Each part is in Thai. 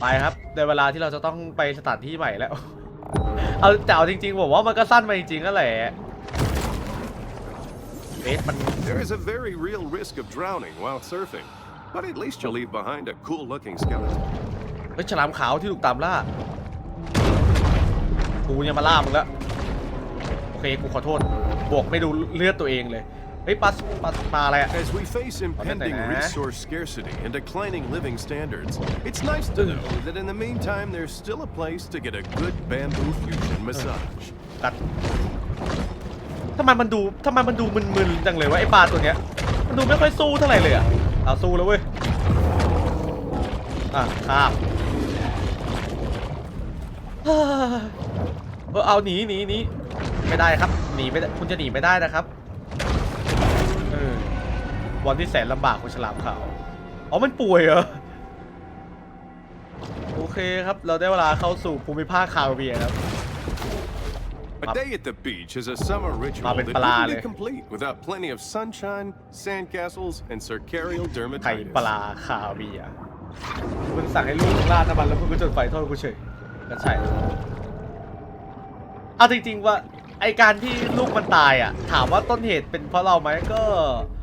ไปครับในเวลาที่เราจะต้องไปสถานที่ใหม่แล้ว เอาแต่เอาจริงๆผมว่ามันก็สั้นไปจริงๆก็แหละเอ๊ะมัน There is a very real risk of drowning while surfing, but at least you'll leave behind a cool looking skeleton. เฮ้ยฉลามขาวที่ถูกตามล่า กูเนี่ยมาล่ามึงแล้ว โอเค กูขอโทษ บวกไม่ดูเลือดตัวเองเลย เฮ้ยปลาปลาปลาอะไรอะ As we face impending eh? resource scarcity and declining living standards, it's nice to know that in the meantime there's still a place to get a good bamboo fusion massage. กัดทำไมมันดูทำไมมันดูมึนๆจังเลยวะไอ้ปลาตัวเนี้ย มันดูไม่ค่อยสู้เท่าไหร่เลยอะเอาสู้แล้วเว้ย อะข้ามเออเอาหนีหนีหนีไม่ได้ครับ หนีไม่ได้คุณจะหนีไม่ได้นะครับเออ วันที่แสนลำบากของฉลามขาวอ๋อมันป่วยเหรอ โอเคครับ เราได้เวลาเข้าสู่ภูมิภาคคาริเบียนครับ A day at the beach is a summer ritual Mabit that pala, wouldn't eh. be complete without plenty of sunshine, sandcastles, and circarial ไข่ dermatitis. ปลาคาเวียร์มึงสั่งให้ลูกราดน้ำมันแล้วมึงก็จุดไฟโทษกูเฉยก็ใช่เอาจริงๆว่าไอการที่ลูกมันตายอะ ถามว่าต้นเหตุเป็นเพราะเราไหมก็ To see this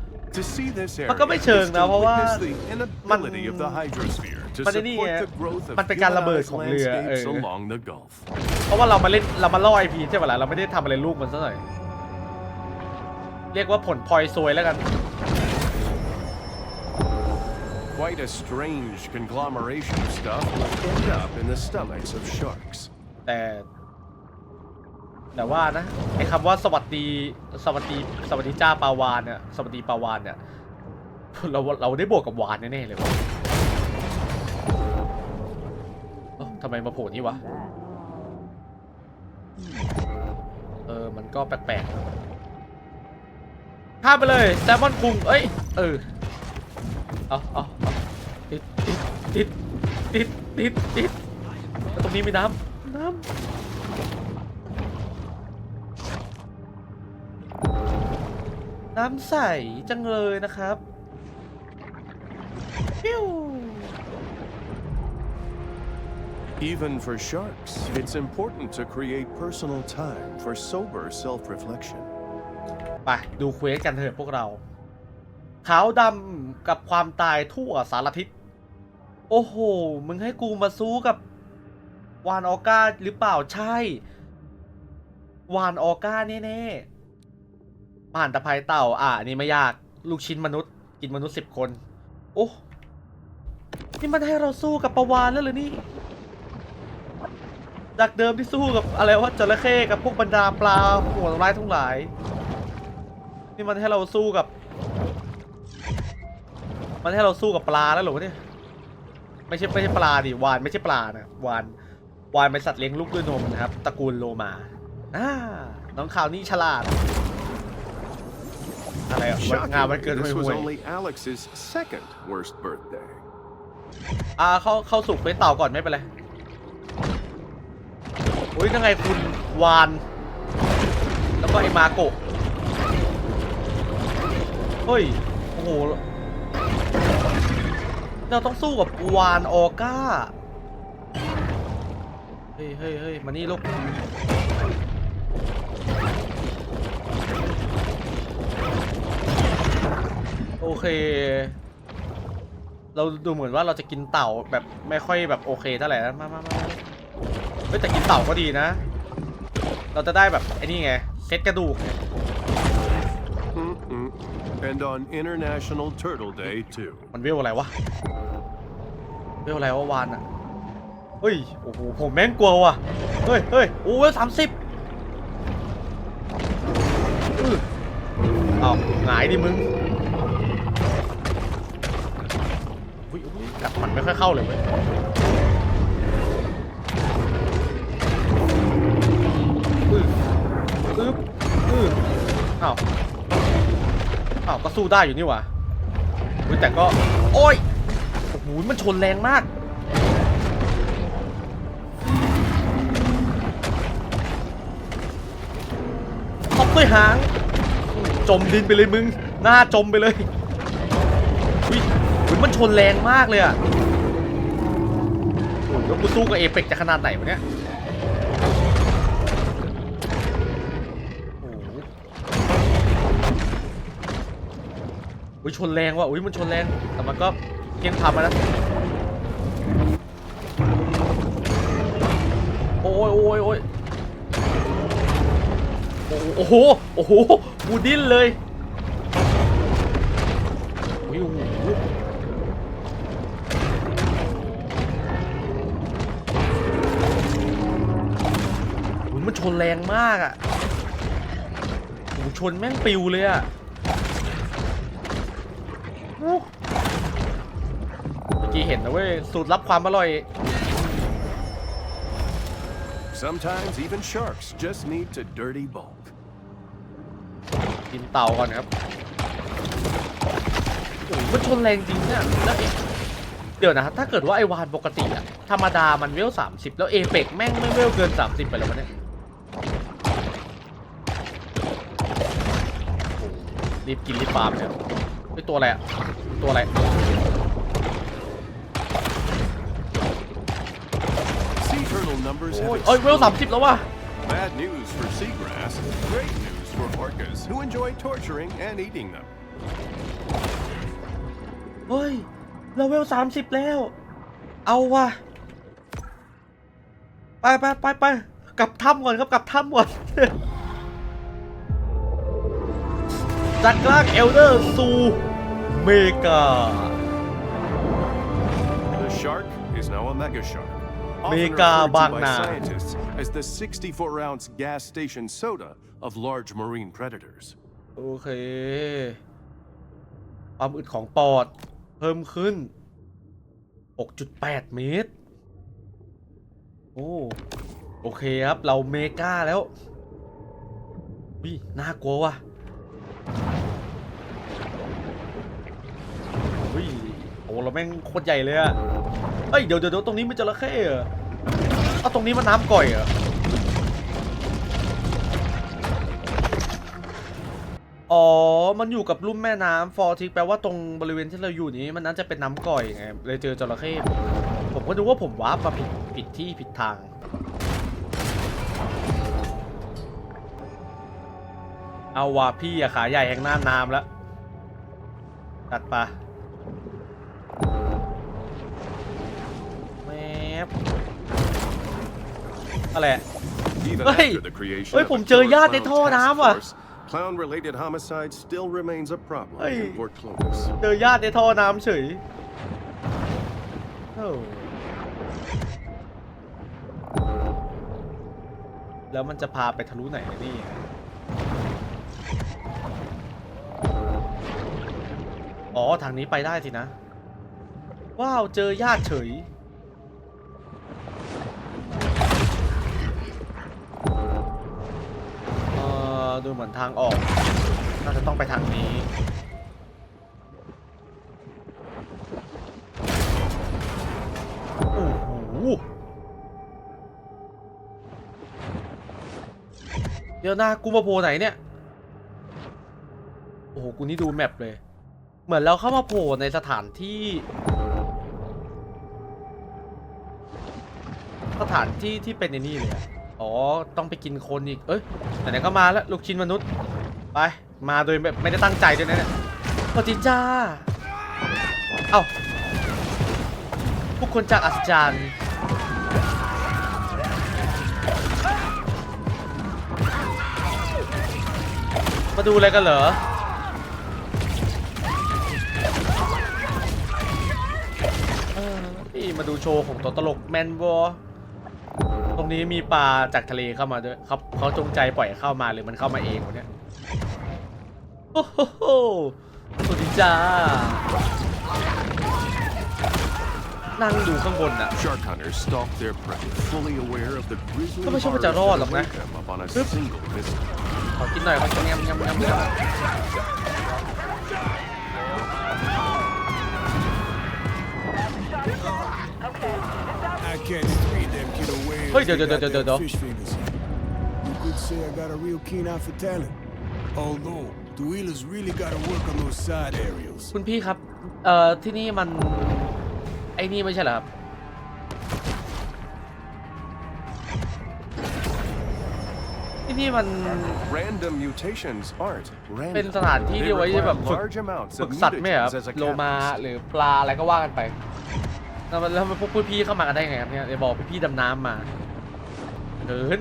มันก็ area ไม่เชิง is นะ to เพราะว่า witness the มัน inability of the hydrosphere to มันไอ้นี่ support ไง the growth of มันเป็นการระเบิด humanized ของเรือเอ landscapes อ along the Gulf. เพราะว่าเรามาเล่นเรามาล่อไอพีใช่ไหมล่ะเราไม่ได้ทำอะไรลูกมันซะหน่อยเรียกว่าผลพลอยซวยแล้วกัน Quite a strange conglomeration of stuff will end up in the stomachs of sharks. แต่ แต่ว่านะไอ้คำว่าสวัสดีสวัสดีสวัสดีจ้าปาวานเนี่ยสวัสดีปาวานเนี่ยเราเราได้บวกกับวานแน่ๆเลยวะเอ้าทำไมมาโผล่นี่วะ เออ มันก็แปลกๆข้ามไปเลยแซลมอนคุง เอ้ย เออเอาเอาเอาติดติดติดติดติดติดตรงนี้มีน้ำน้ำ น้ำใสจังเลยนะครับปิ้ว Even for sharks, it's important to create personal time for sober self-reflection. ไปดูเควสกันเถอะพวกเรา ขาวดำกับความตายทั่วสารทิศ โอ้โห มึงให้กูมาสู้กับ วานออก้าหรือเปล่าใช่ วานออก้าแน่ ๆ ผ่านตะไคร่เต่า อะอันนี่ไม่ยาก ลูกชิ้นมนุษย์ กินมนุษย์สิบคน โอ้ นี่มันให้เราสู้กับปลาวานแล้วหรือนี่ จากเดิมที่สู้กับอะไรวะจระเข้กับพวกบรรดาปลาหัวร้ายทั้งหลาย นี่มันให้เราสู้กับ มันให้เราสู้กับปลาแล้วเหรอวะเนี่ย ไม่ใช่ไม่ใช่ปลาดิวานไม่ใช่ปลานะวานวานเป็นสัตว์เลี้ยงลูกด้วยนมนะครับตระกูลโลมาอ่าน้องข่าวนี่ฉลาด อะไรอะวันงานวันเกิด Shockingly, ห่ this วย was only Alex's second worst birthday. ๆอ่าเข้าเข้าสู่เควสเต่าก่อนไม่เป็นไรอุ้ยยังไงคุณวาน แล้วก็ไอ้มาโกะเฮ้ย โอ้โห เราต้องสู้กับวานออก้า เฮ้ยเฮ้ยเฮ้ยมานี่ลูก อเค เราดูเหมือนว่าเราจะกินเต่าแบบไม่ค่อยแบบโอเคเท่าไหร่นะมามามาเฮ้ยแต่กินเต่าก็ดีนะ เราจะได้แบบไอ้นี่ไงเซ็ตกระดูกไง Mm-mm. And on International Turtle Day, too. มันเวลอะไรวะ เวลอะไรวะวานอะเฮ้ย โอ้โห ผมแม่งกลัวว่ะ เฮ้ยเฮ้ยโอ้เวลสามสิบเอาหงายดิมึง อุ๊ยอุ๊ยกัดมันไม่ค่อยเข้าเลยเว้ยอื้ออึ๊บอื้ออ้าวอ้าวก็สู้ได้อยู่นี่หว่าอุ๊ยแต่ก็ โอ้ยโอ้โหมันชนแรงมากตบด้วยหาง จมดินไปเลยมึง หน้าจมไปเลยอุ้ยอุ๊ย มันชนแรงมากเลยอะแล้วกูสู้กับเอเปกจะขนาดไหนวะเนี่ยโอ้โอยชนแรงว่ะโอ้ยมันชนแรง แต่มันก็เพียงทำมานะโอ้ยโอ้ยโอ้ยโอ้โห โอ้โหกูดิ้นเลยโอ้ย มันชนแรงมากอะโอ้โหชนแม่งปิวเลยอะโอ้เมื่อกี้เห็นนะเว้ย สูตรลับความอร่อย Sometimes even sharks just need to dirty bulk. กินเต่าก่อนครับโอ้โหมันชนแรงจริงเนี่ยแล้วเอเดี๋ยวนะ ถ้าเกิดว่าไอวานปกติอะธรรมดามันเวลสามสิบแล้วเอเปกแม่งไม่เวลเกินสามสิบไปแล้ววะเนี่ยโอ้โห รีบกินรีบปาล์มเนี่ยไอตัวอะไรอะตัวอะไร Sea turtle numbers โอ้ย have เอ้ยเวลสามสิบ exploded. แล้วว่ะ Bad news for seagrass, great news for orcas who enjoy torturing and eating them. เฮ้ยเราเวลสามสิบแล้ว เอาว่ะไปไปไปไปกลับถ้ำก่อนครับกลับถ้ำก่อน จากลากเอลเดอร์สู่เมกา The shark is now a mega shark. Often Mega referred to by Bangna. scientists as the 64-ounce gas station soda of large marine predators. โอเค ความอึดของปอด เพิ่มขึ้น 6.8 เมตร โอ้ โอเคครับ เราเมกาแล้ววิน่ากลัวว่ะ เราแม่งโคตรใหญ่เลยอะเอ้ยเดี๋ยวเดี๋ยวเดี๋ยวตรงนี้มันจระเข้เหรอเอาตรงนี้มันน้ำก่อยเหรออ๋อ มันอยู่กับลุ่มแม่น้ำฟอร์ทิกแปลว่าตรงบริเวณที่เราอยู่นี้มันน่าจะเป็นน้ำก่อยไงเลยเจอจระเข้ผมก็นึกว่าผมวาร์ปมาผิดผิดที่ผิดทางเอาว่ะพี่อะขาใหญ่แห่งหน้าน้ำแล้วตัดป อะไรอะ Even Hey! after the creation Hey, of a ผมเจอ killer ญาติใน clown ท่อ task น้ำว่ะ force, Clown-related homicide still remains a problem Hey. in Port Clovis. เจอญาติในท่อน้ำเฉยโอ้แล้วมันจะพาไปทะลุไหนเนี่ยนี่ อ๋อ ทางนี้ไปได้สินะ ว้าว เจอญาติเฉย ดูเหมือนทางออก น่าจะต้องไปทางนี้ โอ้โหเดี๋ยวนะกูมาโผล่ไหนเนี่ย โอ้โห กูนี่ดูแมปเลย เหมือนเราเข้ามาโผล่ในสถานที่ สถานที่ที่เป็นในนี่เลยอะ อ๋อ ต้องไปกินคนอีก เอ้ยไหนๆก็มาแล้วลูกชิ้นมนุษย์ ไป มาโดยแบบไม่ได้ตั้งใจด้วยนะเนี่ยสวัสดีจ้า เอ้า พวกคนจากอัศจรรย์มาดูอะไรกันเหรอ นี่มาดูโชว์ของตัวตลกแมนวอ ตรงนี้มีปลาจากทะเลเข้ามาด้วยครับเขาจงใจปล่อยเข้ามาหรือมันเข้ามาเองวะเนี่ยโอ้โหโหสวัสดีจ้า นั่งดูข้างบนอะ Shark hunters stalk their prey, fully aware of the grisly ก็ไม่ใช่ว่า horrors จะรอด that หรอกนะ await them upon a ปึ๊บ single visit. ขอกินหน่อยขอกินยำยำยำยำ I เฮ้ยเดี๋ยวเดี๋ยวเดี๋ยวเดี๋ยว You could say I got a real keen eye for talent. Although, the wheelers really gotta work on those side aerials. คุณพี่ครับ เอ่อ ที่นี่มัน ไอ้นี่ไม่ใช่เหรอครับ ที่นี่มัน Random mutations aren't เป็น random. สถานที่ที่ไว้แบบ They require ฝึก large amounts ฝึ of กสัตว์ไหมเหรอครับ mutagens as a โลมา catalyst. หรือปลาอะไรก็ว่ากันไป แล้วมันแล้วมันพวกพี่ๆเข้ามากันได้ไงครับเนี่ยเดี๋ยวบอกพี่ๆดำน้ำมาเดิน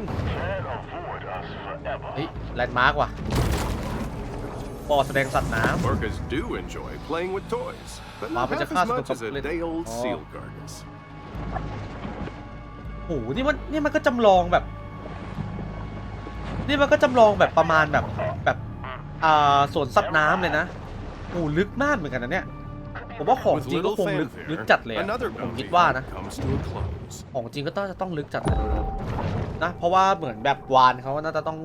เฮ้ยแลนด์มาร์กว่ะบ่อแสดงสัตว์น้ Orcas do enjoy playing with toys, but Why not would you half as cast much the as a complete- day-old Oh. seal carcass. ำโหนี่มันนี่มันก็จำลองแบบ นี่มันก็จำลองแบบประมาณแบบแบบอ่าสวนสัตว์น้ำเลยนะโหลึกมากเหมือนกันนะเนี่ย ผมว่าของ With จริงก็ little คงลึก fanfare, ลึกจัดเลยอะ another ผมคิด bounty ว่านะ hunt comes to a close. ของจริงก็ต้องจะต้องลึกจัดเลยนะเพราะว่าเหมือนแบบวานเขาน่าจะต้อง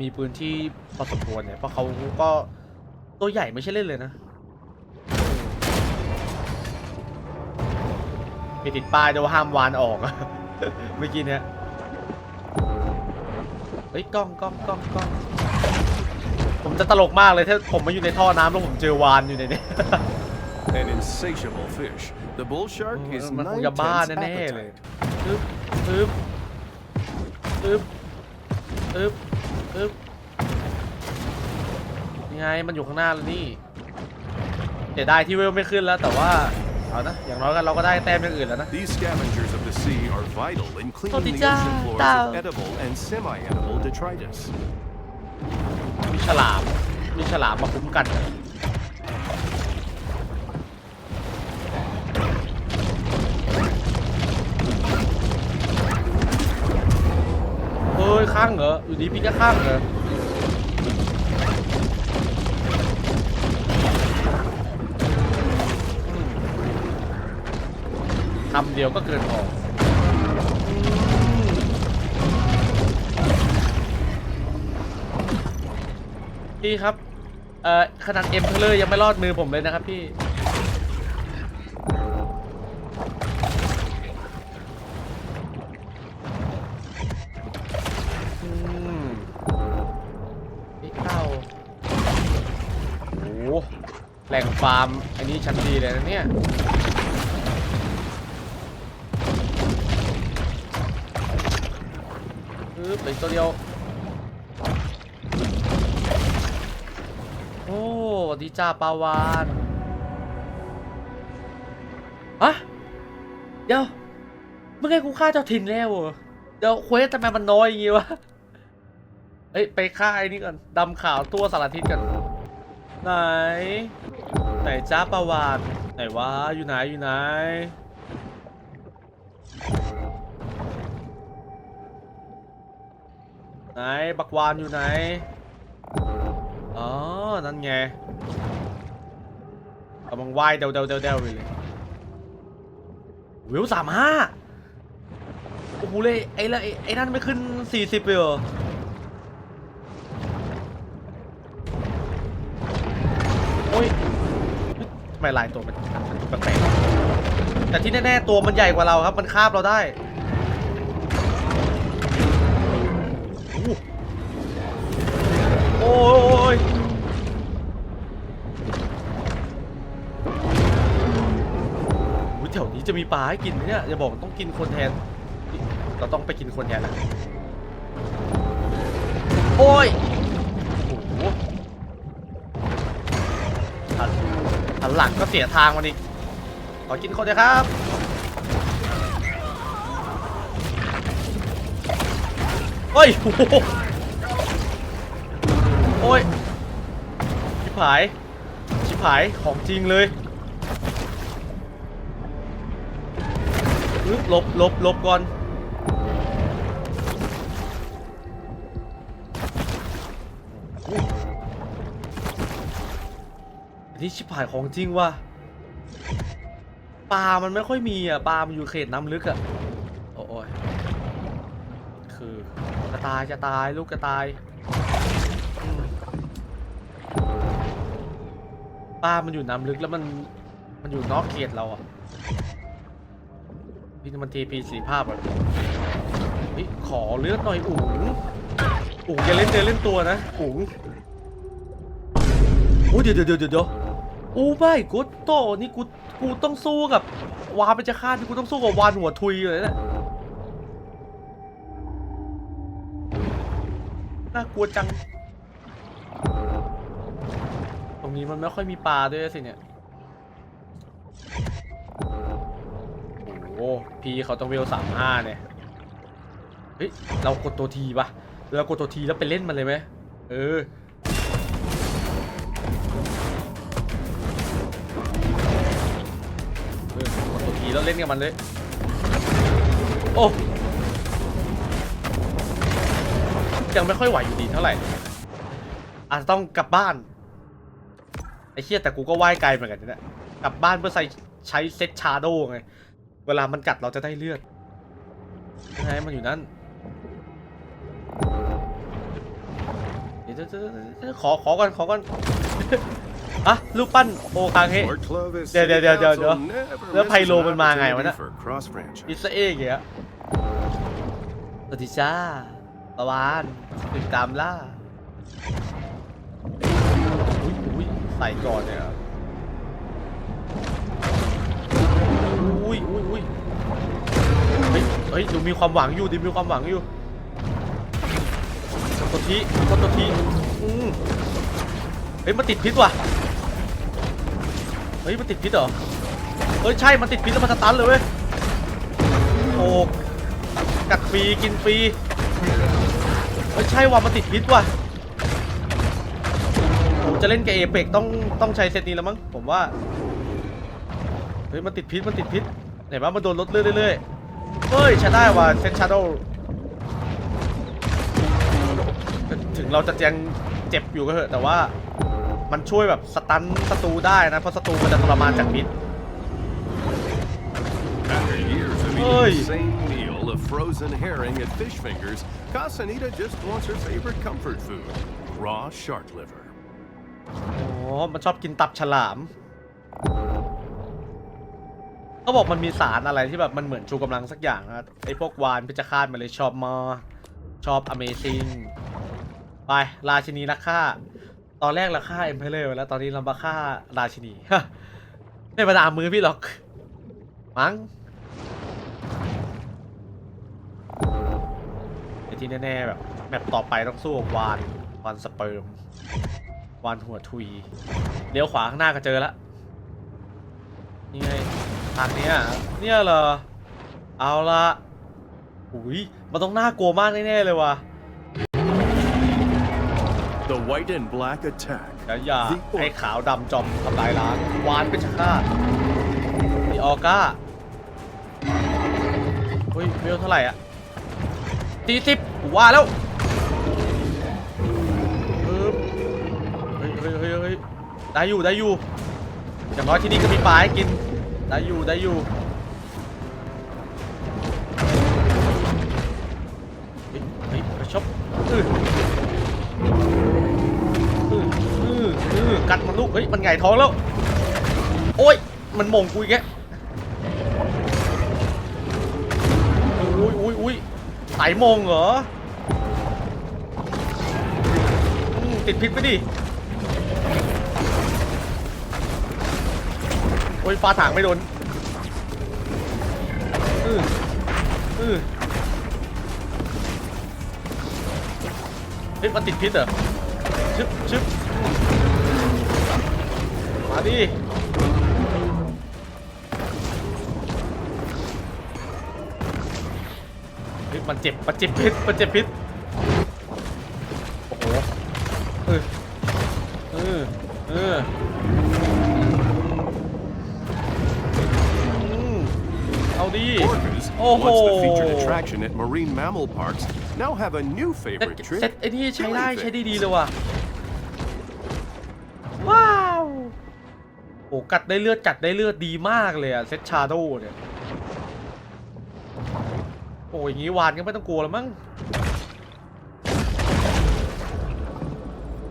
มีพื้นที่พอสมควรเนี่ยเพราะเขาก็ตัวใหญ่ไม่ใช่เล่นเลยนะมีติดป้ายด้วยว่าห้ามวานออกเมื่อกี้เนี่ยเฮ้ยกล้องกล้องกล้องกล้องผมจะตลกมากเลยถ้าผมมาอยู่ในท่อน้ำแล้วผมเจอวานอยู่ในนี้ An insatiable fish, the bull shark เออ is มันคง nine จะบ้า tenths แน่ๆเลย appetite. ปึ๊บปึ๊บปึ๊บปึ๊บปึ๊บยังไงมันอยู่ข้างหน้าแล้วนี่เสียดายที่เวลไม่ขึ้นแล้วแต่ว่าเอานะอย่างน้อยกันเราก็ได้แต้มอย่างอื่นแล้วนะ These scavengers of the sea are vital in cleaning the Totita, ocean floors tao. of edible and semi-edible detritus. มีฉลามมีฉลามมาคุ้มกัน ยข้างเหรอ อยู่ดีพี่ก็ข้างเหรอคำเดียวก็เกินพอพี่ครับ เอ่อขนาดเอ็มเพลเลอร์ยังไม่รอดมือผมเลยนะครับพี่ แหล่งฟาร์ม อันนี้ชั้นดีเลยนะเนี่ย ปึ๊บเหลืออกตัวเดียว โอ้ดีจ้าปาวานฮะเดี๋ยวเมื่อไงกูฆ่าเจ้าถิ่นแล้วเหรอเดี๋ยวเควสทำไมมันน้อยอย่างงี้วะ เอ้ย ไปฆ่าไอ้นี่ก่อนดำขาวตัวสารทิศกัน ไหน ไหนจ้าปาวานไหนวะอยู่ไหนอยู่ไหน ไหนบักวานอยู่ไหน อ๋อ นั่นไงกำลังว่ายเดาเดาเดาเดาเลยวิวสามห้าโอ้โหเลยไอ้ละไอ้ไอ้นั่นไม่ขึ้นสี่สิบเลยเหรอ ไมลายตัวมันแปลกๆแต่ที่แน่ๆตัวมันใหญ่กว่าเราครับ มันคาบเราได้โอ้ยอุ๊ยแถวนี้จะมีปลาให้กินไหมเนี่ยอย่าบอกต้องกินคนแทน เราต้องไปกินคนแทนนะโอ้ย หันหลังก็เสียทางมันอีก ขอกินคนเดียวครับ เฮ้ย โอ้โหโอ้ย ชิบหาย ชิบหายของจริงเลยอึ๊บหลบหลบหลบก่อน นนี้ชิบหายของจริงว่ะปลา มันไม่ค่อยมีอะปลา มันอยู่เขตน้ำลึกอะ โอ้ยคือกระตายจะตายลูกกระตายปลา มันอยู่น้ำลึกแล้วมัน มันอยู่นอกเขตเราอะพี่มันทีพีสีภาพอะเฮ้ยขอเลือดหน่อยอุ๋งอุ๋งอย่าเล่นเดินเล่นตัวนะอุ๋งโอ้เดี๋ยวเดี๋ยวเดี๋ยวเดี๋ยว อ้ไม่กูโตนี่กูกูต้องสู้กับวานเป็นจะฆ่าที่กูต้องสู้กับวานหัวทุยเลยนะน่ากลัวจัง ตรงนี้มันไม่ค่อยมีปลาด้วยสิเนี่ย โอ้พี่เขาต้องเวลสามห้าเนี่ย เฮ้ย เรากดตัวทีปะเรากดตัวทีแล้วไปเล่นมันเลยไหมเออ แล้วเล่นกับมันเลย โอ้ยังไม่ค่อยไหวอยู่ดีเท่าไหร่ อาจจะต้องกลับบ้าน ไอ้เชี่ยแต่กูก็ว่ายไกลเหมือนกันนะเนี่ยกลับบ้านเพื่อใช้ใช้เซตชาโดไง เวลามันกัดเราจะได้เลือดยังไงมันอยู่นั่นเดี๋ยวเดี๋ยวเดี๋ยวเดี๋ยวขอขอก่อนขอก่อน อะรูปปั้นโอคาเฮ Lord Clovis Yeah, City yeah, yeah, yeah, Council yeah. never แล้วไพ misses โล an มันมาไงวะ opportunity เนี่ย for cross franchise. อิสเอกอย่างเงี้ยสวัสดีจ้าประวานติดตามล่าอุ้ยอุ้ยใส่ก่อนเนี่ยครับอุ้ยอุ้ยอุ้ยเฮ้ยเฮ้ยดูมีความหวังอยู่ดิมีความหวังอยู่กดตัวทีกดตัวทีอืมเฮ้ยมันติดพิษว่ะ เฮ้ยมันติดพิษเหรอ เฮ้ยใช่มันติดพิษแล้วมันสตันเลยเว้ยโอ้กัดฟรีกินฟรีเฮ้ยใช่ว่ะมันติดพิษว่ะผมจะเล่นกับเอเปกต้องต้องใช้เซตนี้แล้วมั้งผมว่า เฮ้ยมันติดพิษมันติดพิษไหนว่ามันโดนลดเรื่อยๆเรื่อยเฮ้ยใช้ได้ว่ะเซตชาร์โดถึงเราจะยังเจ็บอยู่ก็เถอะแต่ว่า มันช่วยแบบสตันศัตรูได้นะเพราะศัตรูมันจะทรมานจากพิษ After years of Oi. eating the same meal of frozen herring at Fish Fingers, Casanita just wants her favorite comfort food, raw shark liver. อ๋อ มันชอบกินตับฉลาม เขาบอกมันมีสารอะไรที่แบบมันเหมือนชูกำลังสักอย่างนะไอ้พวกวานพิจคาตมันเลยชอบมากชอบ Amazing ไป ราชินีนักฆ่า ตอนแรกเราฆ่าเอ็มเพลเลอร์แล้วตอนนี้เรามาฆ่าราชินีฮะไม่มาดามมือพี่หรอก มั้งไอที่แน่ๆแบบแมปต่อไปต้องสู้กับวานวานสเปิร์มวานหัวทุยเลี้ยวขวาข้างหน้าก็เจอล้วนี่ไงทางเนี้ยเนี่ยเหรอ เอาละอุ้ยมันต้องน่ากลัวมากแน่ๆเลยว่ะ white and black attack. อย่าอย่า The ไอ้ orc. ขาวดำจอมทำลายล้างวานเป็นชาติมีออก้าเฮ้ยเวลเท่าไหร่อะตีสิบว่าแล้วปึ๊บเฮ้ยเฮ้ยเฮ้ยเฮ้ยได้อยู่ได้อยู่อย่างน้อยที่นี่ก็มีปลาให้กิน ได้อยู่ได้อยู่เฮ้ยเฮ้ยกระชบอืออืออืออือ กัดมันลูก เฮ้ย มันไงท้องแล้ว โอ้ย มันมงกูอีกแกอุ้ยอุ้ยอุ้ยสายมงเหรอ ติดพิษไปดิ โอ้ยฟ้าถางไม่โดนอืออือเฮ้ยมันติดพิษเหรอชึบชึบ มาดิเฮ้ยมันเจ็บมันเจ็บพิษมันเจ็บพิษโอ้โหเออเออเอออืมเอาดิ Orcas, Oh. once the featured attraction at marine mammal parks, now have a new เซ็ต favorite เซ็ต trick. ไอ้นี่ใช้ได้ killing ใช้ things. ดีๆเลยว่ะ โอ้กัดได้เลือดกัดได้เลือดดีมากเลยอะเซตชาโดเนี่ย โอ้ยอย่างงี้วานก็ไม่ต้องกลัวแล้วมั้ง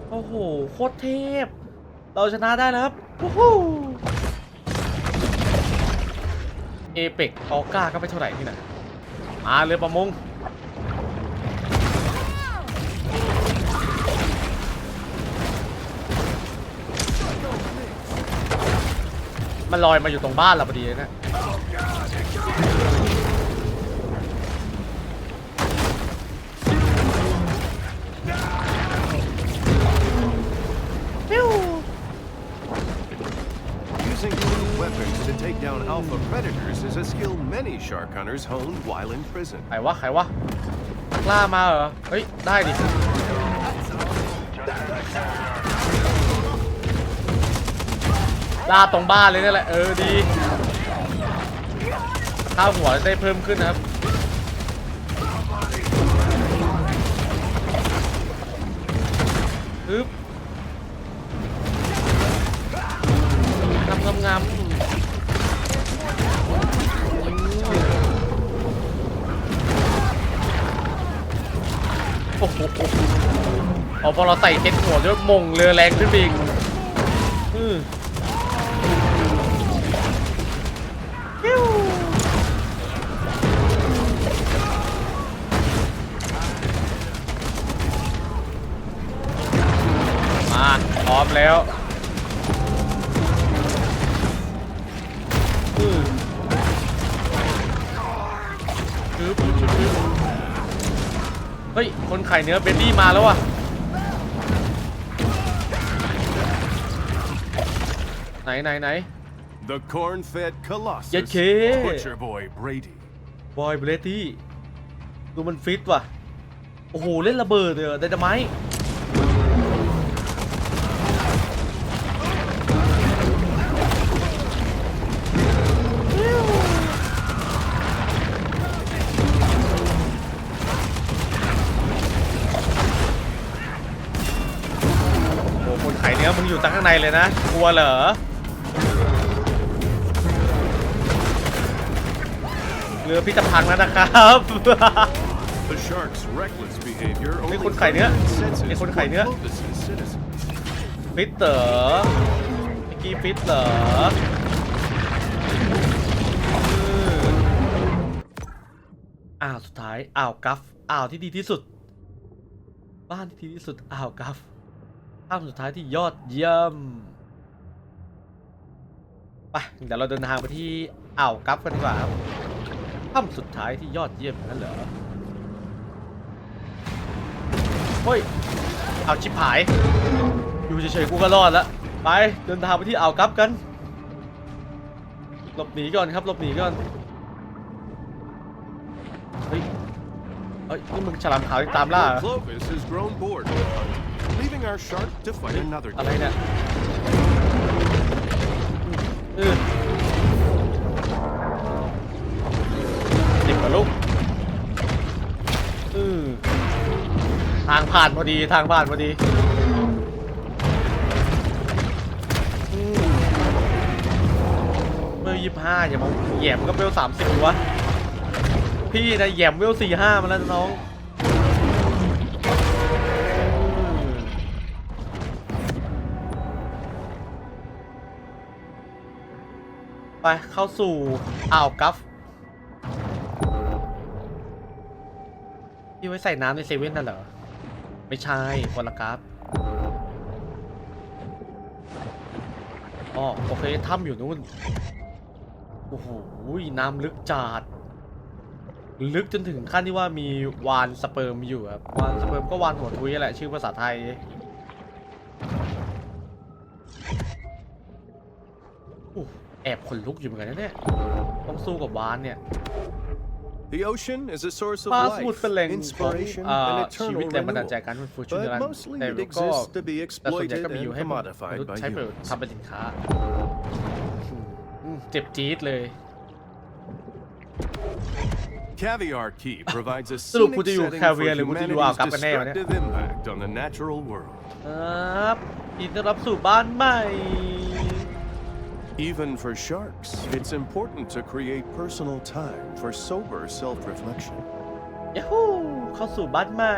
โอ้โห โคตรเทพ เราชนะได้แล้วครับวู้ฮู้เอเปกออก้าก็ไม่เท่าไหร่นี่นะมาเรือประมง มันลอยมาอยู่ตรงบ้านเราพอดีนะ Using unique weapons to take down alpha predators is a skill many shark hunters honed while in prison. ใครวะใครวะกล้ามาเหรอ เฮ้ย ได้ดิ ล่าตรงบ้านเลยนี่นแหละ เออดีข้าวหัวได้เพิ่มขึ้นนะครับฮึบงำงำงำอืมโอ้โหพอเราใส่เท็ดหัวด้วยมงเรือแรงขึ้นไปอีกอื พร้อมแล้วอือฮึบฮึบฮึบเฮ้ย คนขายเนื้อเบนดี้มาแล้วว่ะ ไหนไหนไหน The corn-fed Colossus, Yes, Butcher Boy Brady. บอยเบรตี้ดูมันฟิตว่ะ โอ้โห เล่นระเบิดเลยไดนาไมต์ อ้โหคนขายเนื้อมึงอยู่ตั้งข้างในเลยนะ กลัวเหรอเรือพิจพังแล้วนะครับ The shark's reckless behavior only นี่คนขายเนื้อ further incenses นี่คนขายเนื้อ Clovis's citizens. ฟิตเหรอเมื่อกี้ฟิตเหรออืมอ่าวสุดท้ายอ่าวกัฟอ่าวที่ดีที่สุด บ้านที่ดีที่สุดอ่าวกัฟ ถ้ำสุดท้ายที่ยอดเยี่ยมไปเดี๋ยวเราเดินทางไปที่อ่าวกัฟกันดีกว่าครับถ้ำสุดท้ายที่ยอดเยี่ยมนั่นเหรอเฮ้ยเอาชิบหาย อยู่เฉยๆกูก็รอดล้วไปเดินทางไปที่อ่าวกัฟกัน หลบหนีก่อนครับหลบหนีก่อนเฮ้ยเฮ้ยนี่มึงฉลามขาวที่ตามล่าเหรอ leaving our shark to fight another อะไร day. เนี่ยอือจิบกับลูกอือทางผ่านพอดีทางผ่านพอดีอืมเบลยี่ห้าอย่ามาแหยมก็เบลสามสิบวะพี่นะแหยมเวลสี่ห้ามาแล้วน้อง ไปเข้าสู่อ่าวกัฟที่ไว้ใส่น้ำในเซเว่นนั่นเหรอ ไม่ใช่คนละกัฟอ๋อโอเคถ้ำอยู่นู่น โอ้โหน้ำลึกจัดลึกจนถึงขั้นที่ว่ามีวานสเปิร์มอยู่ครับวานสเปิร์มก็วานหัวทุยแหละชื่อภาษาไทยโอ้ บขนลุกอยู่เหมือนกันนะเนี่ยต้องสู้กับวานเนี่ย The ocean is a source of มหาสมุทร life, เป็นแหล่งของ inspiration, อ่า and ชีวิต eternal แรงบันดาลใจ renewal. การฟื้นฟูชีวิต But นั้น mostly แต่ it ก็ exists to be แต่ส่วนใหญ่ exploited ก็มีอยู่ and ให้มนุษ commodified ย์ by ใช้ประโยชน์ humans. ทำเป็นสินค้าอืมเจ็บจี๊ดเลย Caviar Key provides a สรุป scenic กูจะอยู่ setting แค for เวียร์หรือกูจะอยู่อ่าว humanity's กัฟกันแน่วะเนี่ย destructive impact on the natural world. ครับยินดีต้อนรับสู่บ้านใหม่ Even for sharks, it's important to create personal time for sober self-reflection. ย a ฮูเข้าสู่บ้านใหม่